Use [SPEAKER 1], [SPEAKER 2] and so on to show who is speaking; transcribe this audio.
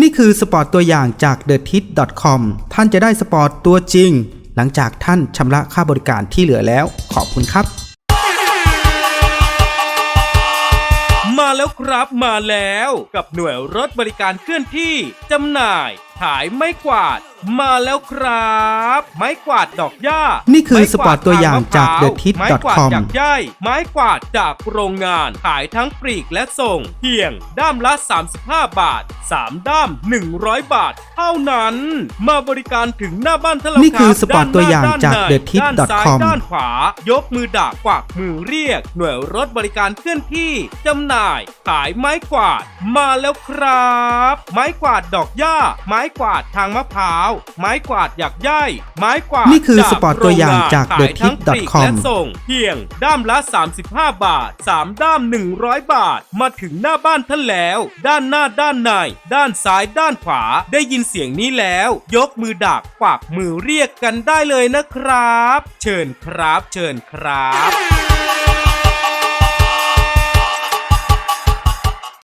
[SPEAKER 1] นี่คือสปอร์ตตัวอย่างจาก t h e t i t c o m ท่านจะได้สปอร์ตตัวจริง หลังจากท่านชำระค่าบริการที่เหลือแล้ว ขอบคุณครับ
[SPEAKER 2] มาแล้วครับมาแล้วกับหน่วยรถบริการเคลื่อนที่จำหน่าย ขายไม้กวาด มาแล้วครับ ไม้กวาดดอกหญ้า
[SPEAKER 1] นี่คือ
[SPEAKER 2] ไม้กวด
[SPEAKER 1] สปอร์ตตัวอย่างจาก
[SPEAKER 2] ทมะพร้ว
[SPEAKER 1] TheTip.com
[SPEAKER 2] ไม้กวาดจากย่ายไม้กวาดจากโรงงาน ขายทั้งปลีกและส่ง เพียงด้ามละ 35 บาท 3 ด้าม 100 บาท เท่านั้น มาบริการถึงหน้าบ้านทะเล
[SPEAKER 1] นี่คือ
[SPEAKER 2] รับ
[SPEAKER 1] สปอร์ตตัวอย่างจาก
[SPEAKER 2] ด้นหน้
[SPEAKER 1] TheTip.com
[SPEAKER 2] ด้านซ้ายด้านขวา ยกมือดักกวักมือเรียก หน่วยรถบริการเคลื่อนที่จำหน่าย ขายไม้กวาด มาแล้วครับ ไม้กวาดดอกหญ้า ไม้กวาดทางมะพร้าวไม้กวาดหยักย่ายไม้กวาด
[SPEAKER 1] นี่คือสปอร์ตตัวอย่างจาก
[SPEAKER 2] โรงนขายทั้งปลีก
[SPEAKER 1] TheTip.com
[SPEAKER 2] และส่งเพียงด้ามละ 35 บาท 3 ด้าม 100 บาท มาถึงหน้าบ้านท่านแล้ว ด้านหน้าด้านใน ด้านซ้ายด้านขวา ได้ยินเสียงนี้แล้ว ยกมือดักกวักมือเรียกกันได้เลยนะครับ เชิญครับ เชิญครับ